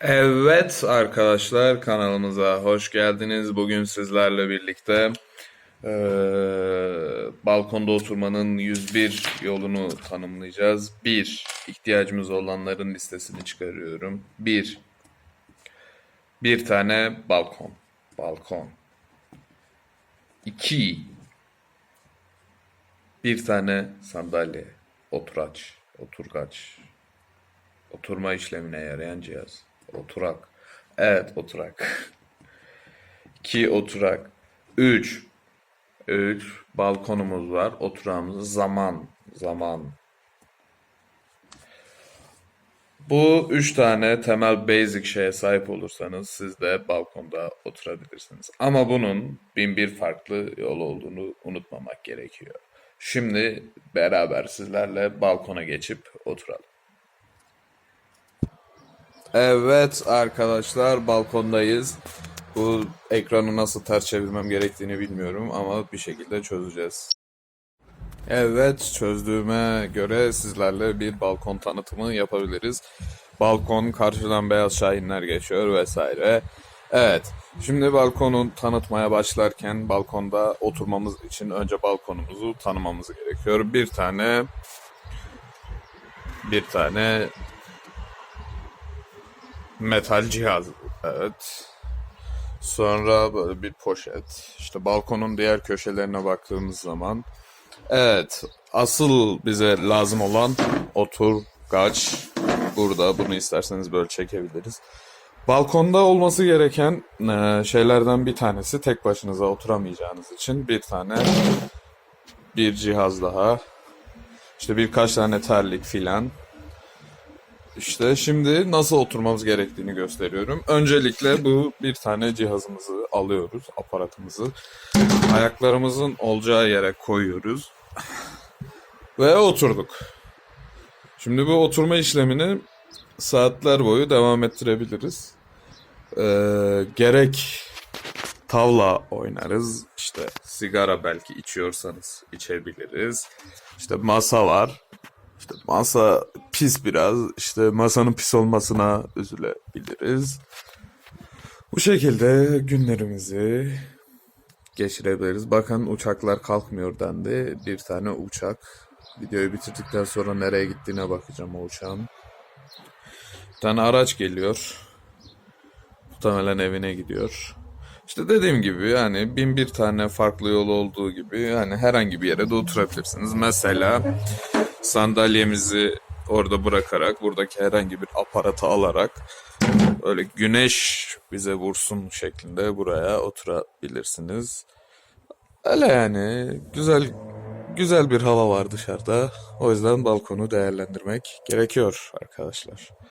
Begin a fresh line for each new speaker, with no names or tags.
Evet arkadaşlar kanalımıza hoş geldiniz. Bugün sizlerle birlikte eee, balkonda oturmanın 101 yolunu tanımlayacağız. 1. İhtiyacımız olanların listesini çıkarıyorum. 1. Bir tane balkon. Balkon. 2. Bir tane sandalye. Oturaç. Oturgaç. Oturma işlemine yarayan cihaz. Oturak. Evet oturak. 2 oturak. 3. 3 balkonumuz var. Oturağımız zaman. Zaman. Bu üç tane temel basic şeye sahip olursanız siz de balkonda oturabilirsiniz. Ama bunun bin bir farklı yol olduğunu unutmamak gerekiyor. Şimdi beraber sizlerle balkona geçip oturalım. Evet arkadaşlar balkondayız. Bu ekranı nasıl ters çevirmem gerektiğini bilmiyorum ama bir şekilde çözeceğiz. Evet çözdüğüme göre sizlerle bir balkon tanıtımı yapabiliriz. Balkon karşıdan beyaz şahinler geçiyor vesaire. Evet şimdi balkonu tanıtmaya başlarken balkonda oturmamız için önce balkonumuzu tanımamız gerekiyor. Bir tane bir tane metal cihaz. Evet. Sonra böyle bir poşet. İşte balkonun diğer köşelerine baktığımız zaman. Evet. Asıl bize lazım olan oturgaç. Burada. Bunu isterseniz böyle çekebiliriz. Balkonda olması gereken e, şeylerden bir tanesi tek başınıza oturamayacağınız için bir tane bir cihaz daha. İşte birkaç tane terlik filan. İşte şimdi nasıl oturmamız gerektiğini gösteriyorum. Öncelikle bu bir tane cihazımızı alıyoruz, aparatımızı. Ayaklarımızın olacağı yere koyuyoruz. Ve oturduk. Şimdi bu oturma işlemini saatler boyu devam ettirebiliriz. Ee, gerek tavla oynarız. İşte sigara belki içiyorsanız içebiliriz. İşte masa var. İşte masa pis biraz. İşte masanın pis olmasına üzülebiliriz. Bu şekilde günlerimizi geçirebiliriz. Bakın uçaklar kalkmıyor dendi. Bir tane uçak. Videoyu bitirdikten sonra nereye gittiğine bakacağım o uçağın. Bir tane araç geliyor. Muhtemelen evine gidiyor. İşte dediğim gibi yani bin bir tane farklı yol olduğu gibi yani herhangi bir yere de oturabilirsiniz. Mesela sandalyemizi orada bırakarak buradaki herhangi bir aparatı alarak öyle güneş bize vursun şeklinde buraya oturabilirsiniz. Öyle yani güzel güzel bir hava var dışarıda. O yüzden balkonu değerlendirmek gerekiyor arkadaşlar.